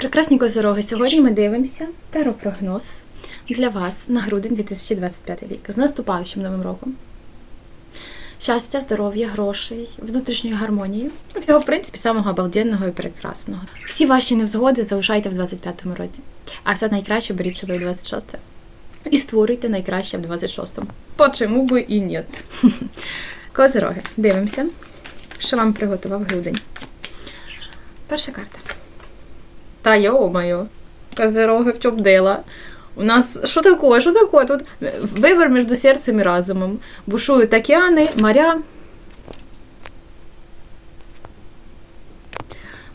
Прекрасні козороги, сьогодні ми дивимося теропрогноз для вас на грудень 2025 рік з наступаючим новим роком. Щастя, здоров'я, грошей, внутрішньої гармонії. Всього, в принципі, самого обалденного і прекрасного. Всі ваші невзгоди залишайте в 25-му році. А все найкраще беріть собі в 26-те. І створюйте найкраще в 26-му. Почему би і ні. Козороги, дивимося, що вам приготував грудень. Перша карта. Та йо-моє, козероги в чому дела? У нас що таке? Що таке? Тут вибір між серцем і разумом. Бушують океани, моря.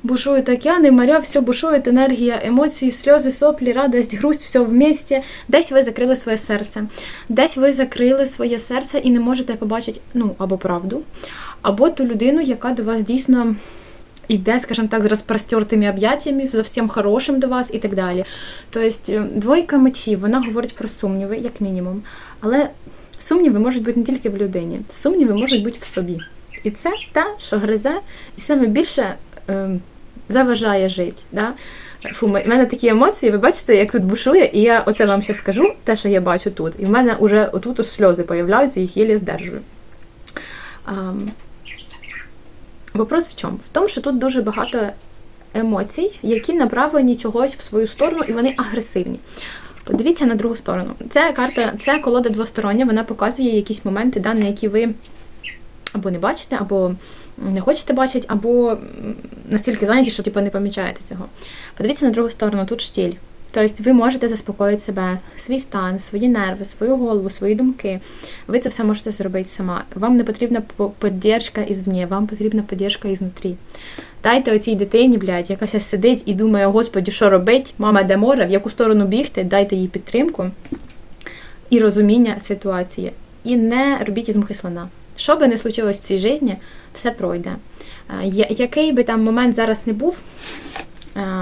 Бушують океани, моря, все бушует, енергія, емоції, сльози, соплі, радость, грусть, все вместе. Десь ви закрили своє серце. Десь ви закрили своє серце і не можете побачити, ну, або правду, або ту людину, яка до вас дійсно йде, скажімо так, з розпростертими об'яттями, за всім хорошим до вас і так далі. Тобто, двойка мечів, вона говорить про сумніви, як мінімум. Але сумніви можуть бути не тільки в людині, сумніви можуть бути в собі. І це те, що гризе, і саме більше е, заважає жити. Да? Фу, в мене такі емоції, ви бачите, як тут бушує, і я оце вам ще скажу, те, що я бачу тут. І в мене вже отут сльози появляються, їх єлі здержую. Um, Вопрос в чому? В тому, що тут дуже багато емоцій, які направлені чогось в свою сторону, і вони агресивні. Подивіться на другу сторону. Це карта, це колода двостороння, вона показує якісь моменти, да, на які ви або не бачите, або не хочете бачити, або настільки зайняті, що типу, не помічаєте цього. Подивіться на другу сторону, тут штіль. Тобто ви можете заспокоїти себе, свій стан, свої нерви, свою голову, свої думки. Ви це все можете зробити сама. Вам не потрібна підтримка ізвні, вам потрібна підтримка ізнутрі. Дайте оцій дитині, блядь, яка зараз сидить і думає, господі, що робить, мама де море, в яку сторону бігти, дайте їй підтримку і розуміння ситуації. І не робіть із мухи слона. Що би не случилось в цій житті, все пройде. Який би там момент зараз не був,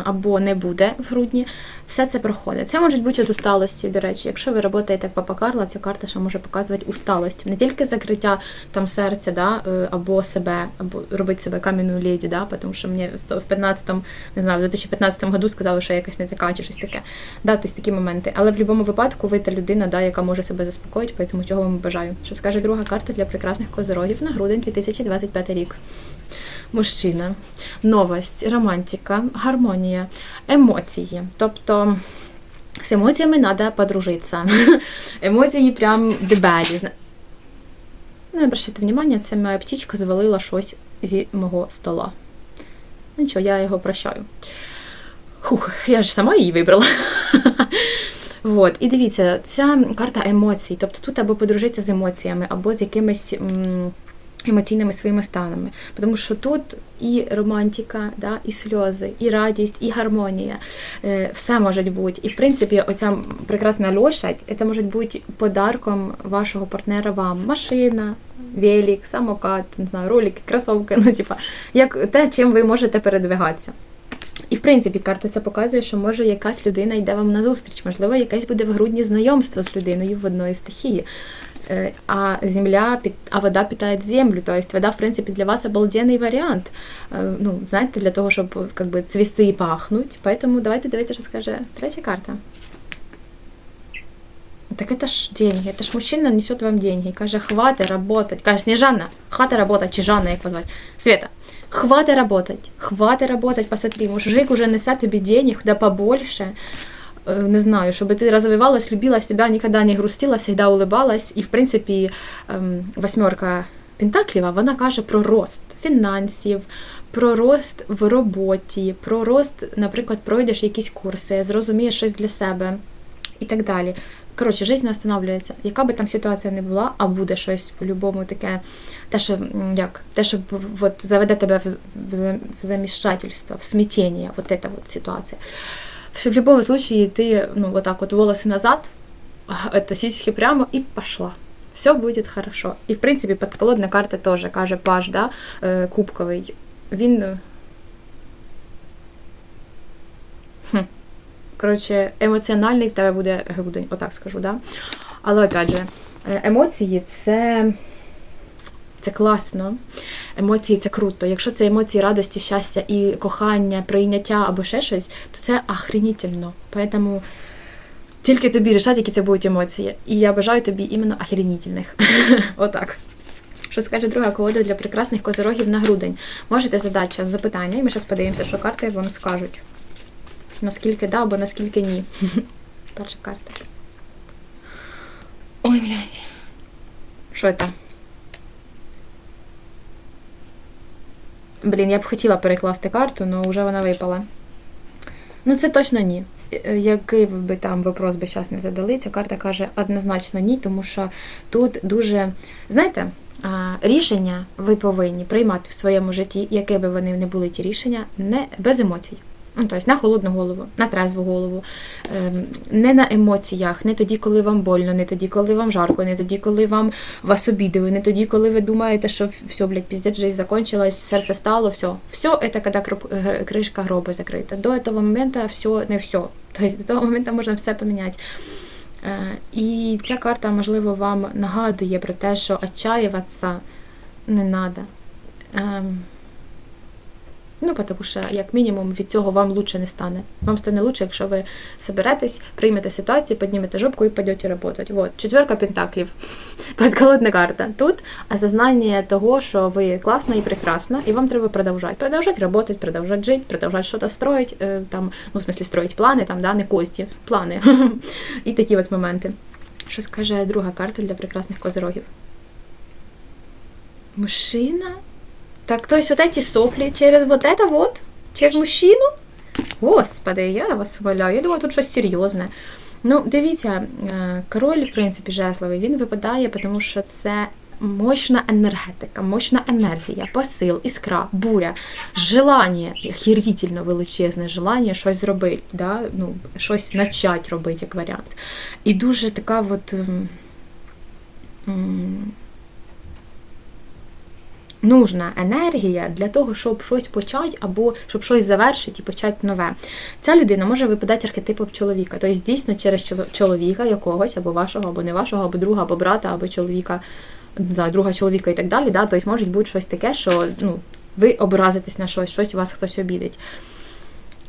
або не буде в грудні, все це проходить. Це може бути від усталості, до речі. Якщо ви працюєте як папа Карла, ця карта ще може показувати усталость. Не тільки закриття там серця, да, е, або себе, або робити себе кам'яною леді, да, тому що мені в 15-му, не знаю, в 2015 году сказали, що я якась не така чи щось таке. Да, тобто такі моменти. Але в будь-якому випадку ви та людина, да, яка може себе заспокоїти, тому чого вам бажаю. Що скаже друга карта для прекрасних козорогів на грудень 2025 рік. Мужчина, новость, романтика, гармонія, емоції. Тобто з емоціями треба подружитися. Емоції прям дебелі. Не обращайте увагу, це моя птічка звалила щось зі мого стола. Ну нічого, я його прощаю. Хух, я ж сама її вибрала. Вот. І дивіться, ця карта емоцій. Тобто тут або подружитися з емоціями, або з якимись. Емоційними своїми станами. Тому що тут і романтика, да, і сльози, і радість, і гармонія. Е, все може бути. І в принципі, оця прекрасна лошадь, це може бути подарком вашого партнера вам. Машина, велик, самокат, не знаю, ролики, кросовки, ну, типа, як те, чим ви можете передвигатися. І, в принципі, карта це показує, що може якась людина йде вам на зустріч, можливо, якесь буде в грудні знайомство з людиною в одної стихії. Е, а земля, а вода питает землю. То есть вода, в принципе, для вас обалденный вариант. Е, ну, знаете, для того, чтобы как бы цвести и пахнуть. Поэтому давайте давайте что скажет третья карта. Так это ж деньги, это ж мужчина несет вам деньги. Каже, хватит работать. Каже, Снежана, хватит работать, чи Жанна, як позвати. Света, хватит работать, хватит работать, посмотри, мужик уже несе тобі денег, да побольше. Э, не знаю, чтобы ты развивалась, любила себя, никогда не грустила, всегда улыбалась. І, в принципі, восьмерка Пентакліва, вона каже про рост фінансів, про рост в роботі, про рост, наприклад, пройдеш якісь курси, зрозумієш щось для себе і так далі. Коротше, життя не останавливається. Яка би там ситуація не була, а буде щось по-любому таке, те, що як, те, що от, заведе тебе в, в, в замішательство, в смятення, от ця от ситуація. В любом случае ты, ну, вот так вот волосы назад, это сиськи прямо и пошла. Все будет хорошо. І, в принципі, подколодна карта теж каже паж, да, кубковий. Він. Хм. Коротше, емоціональний в тебе буде грудень, отак скажу, да? Але опять же, емоції це це класно. емоції це круто. Якщо це емоції радості, щастя і кохання, прийняття або ще щось, то це охренительно. Поэтому тільки тобі рішать, які це будуть емоції. І я бажаю тобі іменно охренительних. Отак. Що скаже друга колода для прекрасних козорогів на грудень? Можете задати час запитання, і ми зараз подивимося, що карти вам скажуть. Наскільки да, або наскільки ні. Перша карта. Ой, блядь. Що це? Блін, я б хотіла перекласти карту, але вже вона випала. Ну, це точно ні. Е, Який би там вопрос би зараз не задали, ця карта каже однозначно ні, тому що тут дуже, знаєте, рішення ви повинні приймати в своєму житті, яке би вони не були ті рішення, не без емоцій. Ну, тобто на холодну голову, на трезву голову, ем, не на емоціях, не тоді, коли вам больно, не тоді, коли вам жарко, не тоді, коли вам вас обідали, не тоді, коли ви думаєте, що все, блядь, піздець, жизнь закончилась, серце стало, все. Все это когда кроп- г- крышка гроба закрита. До этого момента все не все. Тобто до того моменту можна все поміняти. Е, І ця карта, можливо, вам нагадує про те, що отчаиватися не треба. Ну, тому що, як мінімум, від цього вам лучше не стане. Вам стане лучше, якщо ви соберетесь, приймете ситуацію, піднімете жопку і підете працювати. Вот. Четверка пентаклів. Подколодна карта. Тут осознання того, що ви класна і прекрасна, і вам треба продовжати. Продовжати працювати, продовжати жити, продовжати щось строїти, е, там, ну, в смысле, строїти плани, там, да, не кості, плани. І такі от моменти. Що скаже друга карта для прекрасних козирогів? Мужчина? Так, то есть вот эти сопли через вот это вот? Через мужчину? Господи, я вас умоляю, я думаю, тут щось серйозне. Ну, дивіться, е, король, в принципі, жезловий, він випадає, тому що це мощна енергетика, мощна енергія, посил, іскра, буря, желання, хірітельно величезне желання щось зробити, да? ну, щось почати робити, як варіант. І дуже така от. Нужна енергія для того, щоб щось почати або щоб щось завершити і почати нове. Ця людина може випадати архетипом чоловіка, тобто дійсно через чоло- чоловіка якогось, або вашого, або не вашого, або друга, або брата, або чоловіка, за друга чоловіка і так далі. Да? Тобто може бути щось таке, що ну, ви образитесь на щось, щось вас хтось обідить.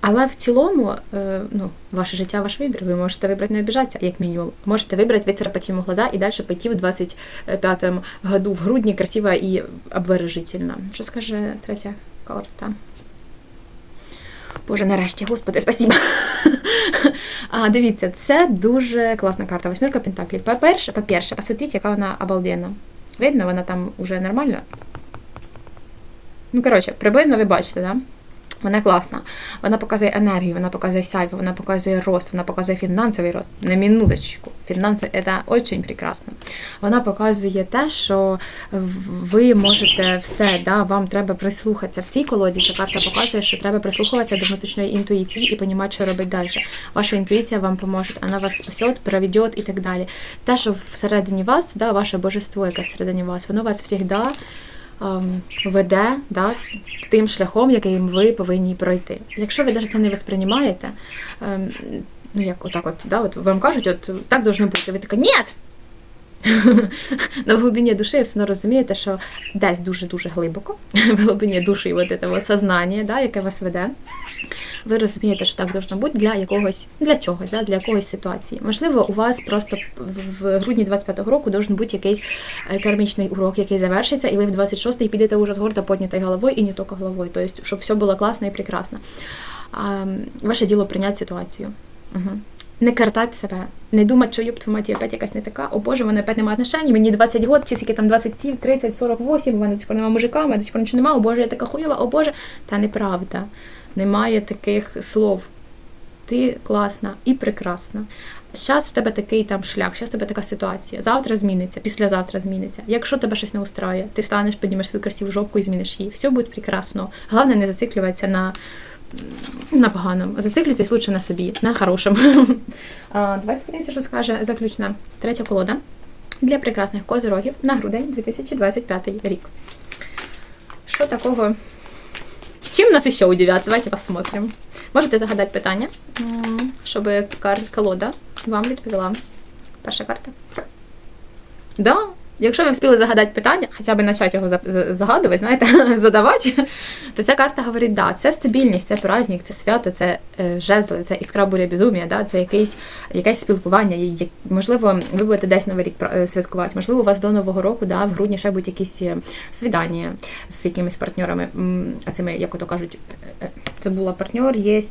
Але в цілому, е, ну, ваше життя, ваш вибір. Ви можете вибрати не обіжатися, як мінімум. Можете вибрати вицарапати йому глаза і далі пойти в 25-му году в грудні красиво і обворожительно. Що скаже третя карта? Боже, нарешті, господи, спасибо. А, дивіться, це дуже класна карта. Восьмірка Пентаклів. По-перше, по-перше, посмотрите, яка вона обалденна. Видно, вона там уже нормально. Ну, коротше, приблизно ви бачите, да? Вона класна. Вона показує енергію, вона показує сяйво, вона показує рост, вона показує фінансовий рост. На минуточку. Фінанси це дуже прекрасно. Вона показує те, що ви можете все, да, вам треба прислухатися. В цій колоді ця карта показує, що треба прислухатися до внутрішньої інтуїції і розуміти, що робити далі. Ваша інтуїція вам поможе, вона вас спасет, проведе і так далі. Те, що всередині вас, да, ваше божество, яке всередині вас, воно вас завжди веде да, тим шляхом, яким ви повинні пройти. Якщо ви навіть це не восприймаєте, ем, ну як отак, от, да, от вам кажуть, от так должно бути. Ви така, ні! На глибині душі все одно розумієте, що десь дуже-дуже глибоко, в глибині душі от этого сознання, да, яке вас веде, ви розумієте, що так должно бути для якогось, для чогось, да, для якоїсь ситуації. Можливо, у вас просто в грудні 25-го року должен бути якийсь е, кармічний урок, який завершиться, і ви в 26-й підете уже з гордо піднятою головою і не тільки головою, тобто, щоб все було класно і прекрасно. Ваше діло прийняти ситуацію. Угу. Не картати себе, не думати, що юб твою мать, я опять якась не така, о Боже, мене опять немає отношень, мені 20 років, чи скільки там 27, 30, 48, у мене до сих пор немає мужика, мене до сих пор нічого немає, о Боже, я така хуйова, о Боже. Та неправда. Немає таких слов. Ти класна і прекрасна. Зараз в тебе такий там шлях, зараз в тебе така ситуація. Завтра зміниться, післязавтра зміниться. Якщо тебе щось не устраює, ти встанеш, піднімеш свою красиву жопку і зміниш її. Все буде прекрасно. Головне не зациклюватися на, на поганому. Зациклюйтесь лучше на собі, на хорошому. Давайте подивимося, що скаже заключна третя колода для прекрасних козирогів на грудень 2025 рік. Що такого? Чим нас ще удивят? Давайте посмотрим. Можете загадати питання, щоб колода вам відповіла. Перша карта. Да, Якщо ви встигли загадати питання, хоча б почати його за- за- загадувати, знаєте, задавати, то ця карта говорить, да, це стабільність, це праздник, це свято, це е, жезли, це іскра буря безумія, да, це якийсь, якесь спілкування. Можливо, ви будете десь новий рік е, святкувати. Можливо, у вас до Нового року, да, в грудні ще будуть якісь е, свідання з якимись партнерами. Цими, як ото кажуть, це була партнер, є.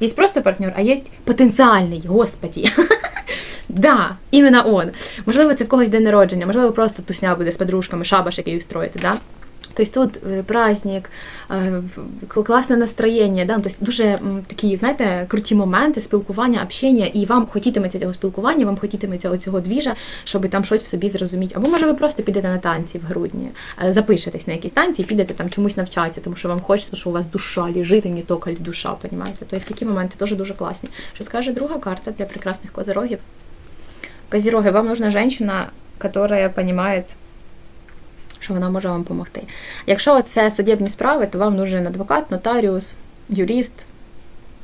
Є просто партнер, а є потенціальний, господі. Да, іменно он. Можливо, це в когось день народження, можливо, просто тусня буде з подружками, шабаш, який устроїти, да? Тобто тут е, праздник, е, класне настроєння, да? тобто дуже такі, знаєте, круті моменти спілкування, общення, і вам хотітиметься цього спілкування, вам хотітиметься оцього двіжа, щоб там щось в собі зрозуміти. Або може ви просто підете на танці в грудні, е, запишетесь на якісь танці і підете там чомусь навчатися, тому що вам хочеться, що у вас душа лежить, а не тільки душа, понімаєте? Тобто такі моменти теж дуже класні. Що скаже друга карта для прекрасних козирогів? Козероги, вам нужна женщина, которая понимает, що вона може вам допомогти. Якщо це судебні справи, то вам нужен адвокат, нотаріус, юрист,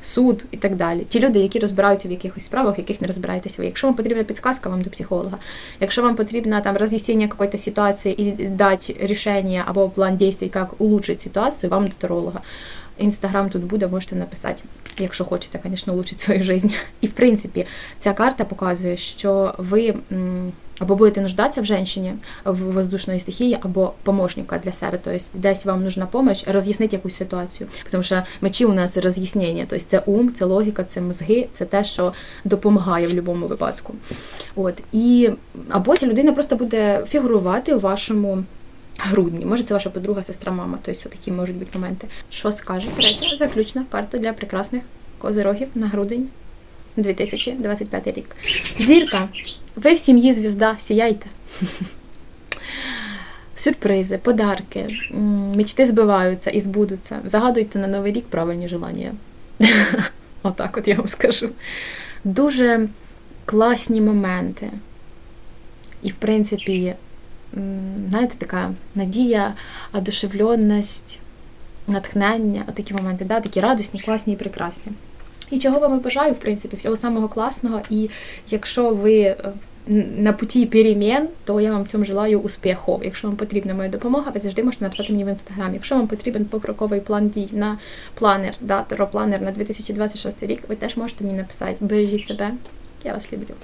суд і так далі. Ті люди, які розбираються в якихось справах, яких не розбираєтеся ви. Якщо вам потрібна підсказка, вам до психолога. Якщо вам потрібно там роз'яснення якоїсь ситуації і дати рішення або план дій, як улучшити ситуацію, вам до таролога. Інстаграм тут буде, можете написати, якщо хочеться, звісно, улучшити свою життя. І в принципі, ця карта показує, що ви або будете нуждатися в женщині в воздушної стихії, або помощника для себе. Тобто десь вам нужна допомога роз'яснити якусь ситуацію. Тому що мечі у нас роз'яснення, тобто це ум, це логіка, це мозги, це те, що допомагає в будь-якому випадку. От і або ця людина просто буде фігурувати у вашому. Грудні, може, це ваша подруга, сестра, мама, тобто такі можуть бути моменти. Що скаже третя заключна карта для прекрасних козирогів на грудень 2025 рік. Зірка, ви в сім'ї звізда, сіяйте. Сюрпризи, подарки, мечти збиваються і збудуться. Загадуйте на новий рік правильні желання. Отак от я вам скажу. Дуже класні моменти. І, в принципі, знаєте, така надія, одушевленість, натхнення, такі моменти, да, такі радісні, класні і прекрасні. І чого вам бажаю, в принципі, всього самого класного. І якщо ви е, на путі перемін, то я вам в цьому желаю успіхів. Якщо вам потрібна моя допомога, ви завжди можете написати мені в інстаграм. Якщо вам потрібен покроковий план дій на планер, да, планер на 2026 рік, ви теж можете мені написати. Бережіть себе, я вас люблю.